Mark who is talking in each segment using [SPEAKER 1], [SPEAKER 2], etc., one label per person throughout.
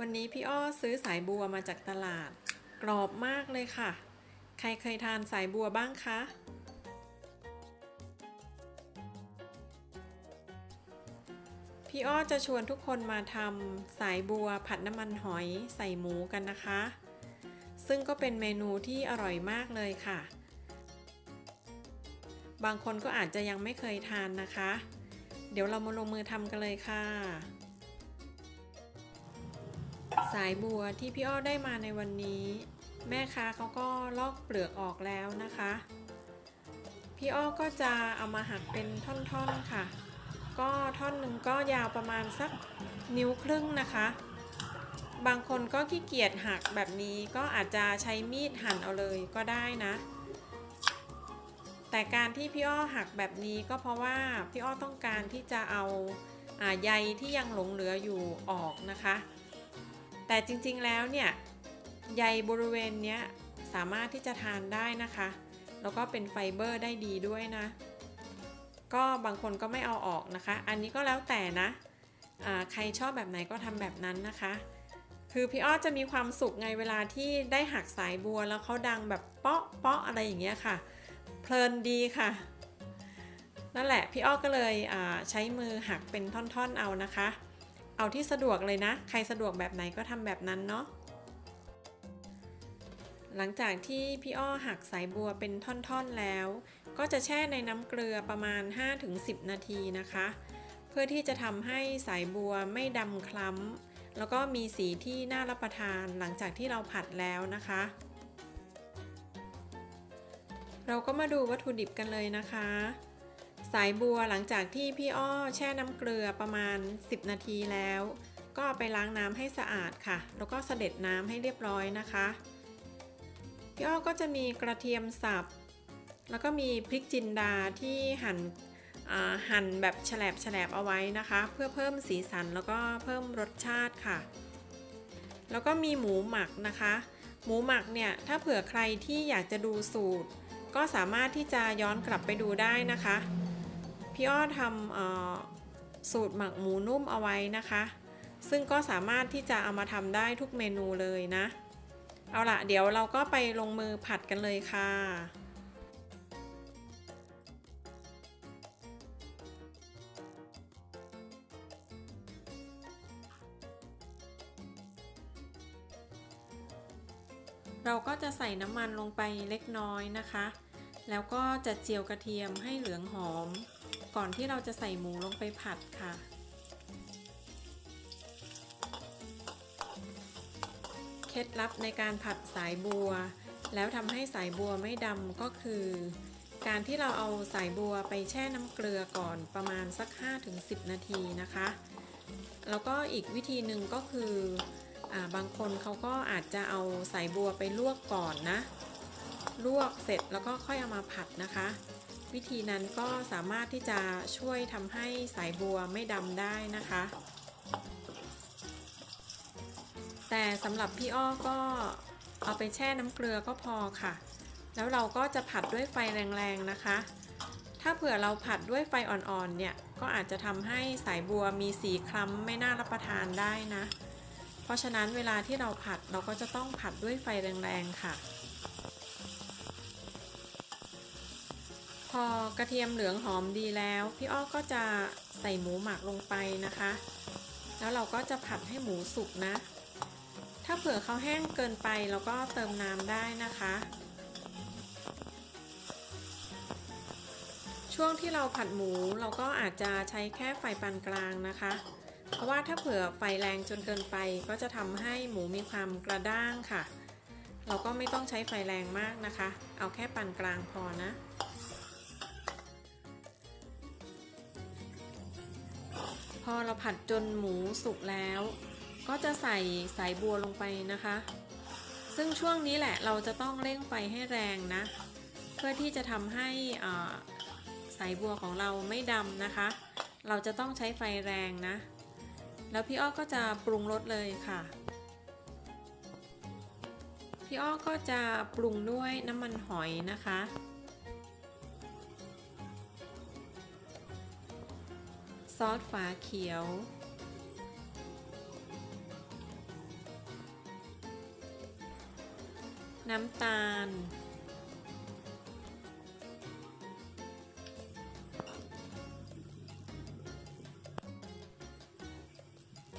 [SPEAKER 1] วันนี้พี่อ้อซื้อสายบัวมาจากตลาด กรอบมากเลยค่ะ ใครเคยทานสายบัวบ้างคะ พี่อ้อจะชวนทุกคนมาทำสายบัวผัดน้ำมันหอยใส่หมูกันนะคะ ซึ่งก็เป็นเมนูที่อร่อยมากเลยค่ะ บางคนก็อาจจะยังไม่เคยทานนะคะ เดี๋ยวเรามาลงมือทำกันเลยค่ะ สายบัวที่พี่อ้อได้มาในวันนี้ แม่ค้าเขาก็ลอกเปลือกออกแล้วนะคะ พี่อ้อก็จะเอามาหักเป็นท่อนๆค่ะ ก็ท่อนหนึ่งก็ยาวประมาณสักนิ้วครึ่งนะคะ บางคนก็ขี้เกียจหักแบบนี้ก็อาจจะใช้มีดหั่นเอาเลยก็ได้นะ แต่การที่พี่อ้อหักแบบนี้ก็เพราะว่าพี่อ้อต้องการที่จะเอาอใยที่ยังหลงเหลืออยู่ออกนะคะ แต่จริงๆแล้วเนี่ยใยบริเวณเนี้ยสามารถที่จะทานได้นะคะ แล้วก็เป็นไฟเบอร์ได้ดีด้วยนะ ก็บางคนก็ไม่เอาออกนะคะ อันนี้ก็แล้วแต่นะใครชอบแบบไหนก็ทำแบบนั้นนะคะ คือพี่อ้อจะมีความสุขไงเวลาที่ได้หักสายบัวแล้วเขาดังแบบเปาะเปาะอะไรอย่างเงี้ยค่ะ เพลินดีค่ะ นั่นแหละพี่อ้อก็เลยใช้มือหักเป็นท่อนๆเอานะคะ เอาที่สะดวกเลยนะ ใครสะดวกแบบไหนก็ทำแบบนั้นเนาะหลังจากที่พี่อ้อหักสายบัวเป็นท่อนๆแล้ว ก็จะแช่ในน้ำเกลือประมาณ 5-10 นาทีนะคะ เพื่อที่จะทำให้สายบัวไม่ดำคล้ำแล้วก็มีสีที่น่ารับประทานหลังจากที่เราผัดแล้วนะคะ เราก็มาดูวัตถุดิบกันเลยนะคะ สายบัวหลังจากที่พี่อ้อแช่น้ำเกลือประมาณ 10 นาทีแล้ว ก็ไปล้างน้ำให้สะอาดค่ะ แล้วก็เสด็จน้ำให้เรียบร้อยนะคะ พี่อ้อก็จะมีกระเทียมสับ แล้วก็มีพริกจินดาที่หั่นอ่าหั่นแบบแฉลบแฉลบเอาไว้นะคะ เพื่อเพิ่มสีสันแล้วก็เพิ่มรสชาติค่ะ แล้วก็มีหมูหมักนะคะ หมูหมักเนี่ยถ้าเผื่อใครที่อยากจะดูสูตร ก็สามารถที่จะย้อนกลับไปดูได้นะคะ พี่อ้อทำออสูตรหมักหมูนุ่มเอาไว้นะคะ ซึ่งก็สามารถที่จะเอามาทำได้ทุกเมนูเลยนะ เอาละเดี๋ยวเราก็ไปลงมือผัดกันเลยค่ะเราก็จะใส่น้ำมันลงไปเล็กน้อยนะคะ แล้วก็จะเจียวกระเทียมให้เหลืองหอม ก่อนที่เราจะใส่หมูลงไปผัดค่ะ เคล็ดลับในการผัดสายบัว แล้วทำให้สายบัวไม่ดำก็คือ การที่เราเอาสายบัวไปแช่น้ำเกลือก่อนประมาณสัก 5-10 นาทีนะคะ แล้วก็อีกวิธีหนึ่งก็คืออบางคนเขาก็อาจจะเอาสายบัวไปลวกก่อนนะ ลวกเสร็จแล้วก็ค่อยเอามาผัดนะคะ วิธีนั้นก็สามารถที่จะช่วยทำให้สายบัวไม่ดำได้นะคะ แต่สำหรับพี่อ้อก็เอาไปแช่น้ำเกลือก็พอค่ะ แล้วเราก็จะผัดด้วยไฟแรงๆนะคะ ถ้าเผื่อเราผัดด้วยไฟอ่อนๆเนี่ยก็อาจจะทำให้สายบัวมีสีคล้ำไม่น่ารับประทานได้นะ เพราะฉะนั้นเวลาที่เราผัดเราก็จะต้องผัดด้วยไฟแรงๆค่ะ พอกระเทียมเหลืองหอมดีแล้ว พี่อ้อก็จะใส่หมูหมักลงไปนะคะ แล้วเราก็จะผัดให้หมูสุกนะ ถ้าเผื่อเขาแห้งเกินไปเราก็เติมน้ำได้นะคะ ช่วงที่เราผัดหมูเราก็อาจจะใช้แค่ไฟปานกลางนะคะ เพราะว่าถ้าเผื่อไฟแรงจนเกินไป ก็จะทำให้หมูมีความกระด้างค่ะ เราก็ไม่ต้องใช้ไฟแรงมากนะคะ เอาแค่ปานกลางพอนะ พอเราผัดจนหมูสุกแล้ว ก็จะใส่สายบัวลงไปนะคะ ซึ่งช่วงนี้แหละเราจะต้องเร่งไฟให้แรงนะ เพื่อที่จะทำให้สายบัวของเราไม่ดำนะคะ เราจะต้องใช้ไฟแรงนะ แล้วพี่อ้อก็จะปรุงรสเลยค่ะ พี่อ้อก็จะปรุงด้วยน้ำมันหอยนะคะ ซอสฝาเขียว น้ำตาล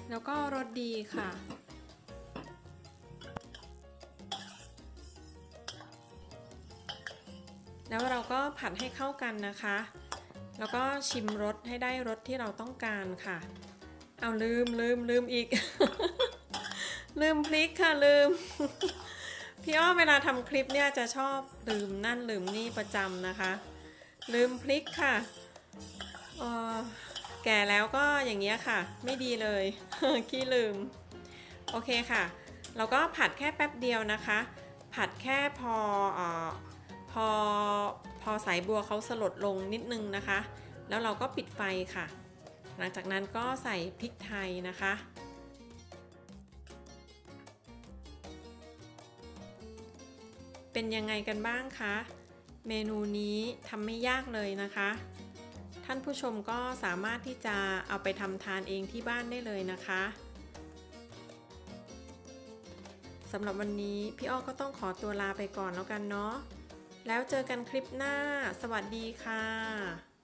[SPEAKER 1] แล้วก็รสดีค่ะแล้วเราก็ผัดให้เข้ากันนะคะ แล้วก็ชิมรสให้ได้รสที่เราต้องการค่ะ เอาลืมลืมลืมอีก ลืมพริกค่ะลืม พี่อ้อเวลาทำคลิปเนี่ยจะชอบลืมนั่นลืมนี่ประจำนะคะ ลืมพริกค่ะแก่แล้วก็อย่างเงี้ยค่ะ ไม่ดีเลยขี้ลืม โอเคค่ะ เราก็ผัดแค่แป๊บเดียวนะคะ ผัดแค่พออพอ พอสายบัวเขาสลดลงนิดนึงนะคะ แล้วเราก็ปิดไฟค่ะ หลังจากนั้นก็ใส่พริกไทยนะคะ เป็นยังไงกันบ้างคะ เมนูนี้ทำไม่ยากเลยนะคะ ท่านผู้ชมก็สามารถที่จะเอาไปทำทานเองที่บ้านได้เลยนะคะสำหรับวันนี้พี่อ้อก็ต้องขอตัวลาไปก่อนแล้วกันเนาะ แล้วเจอกันคลิปหน้า สวัสดีค่ะ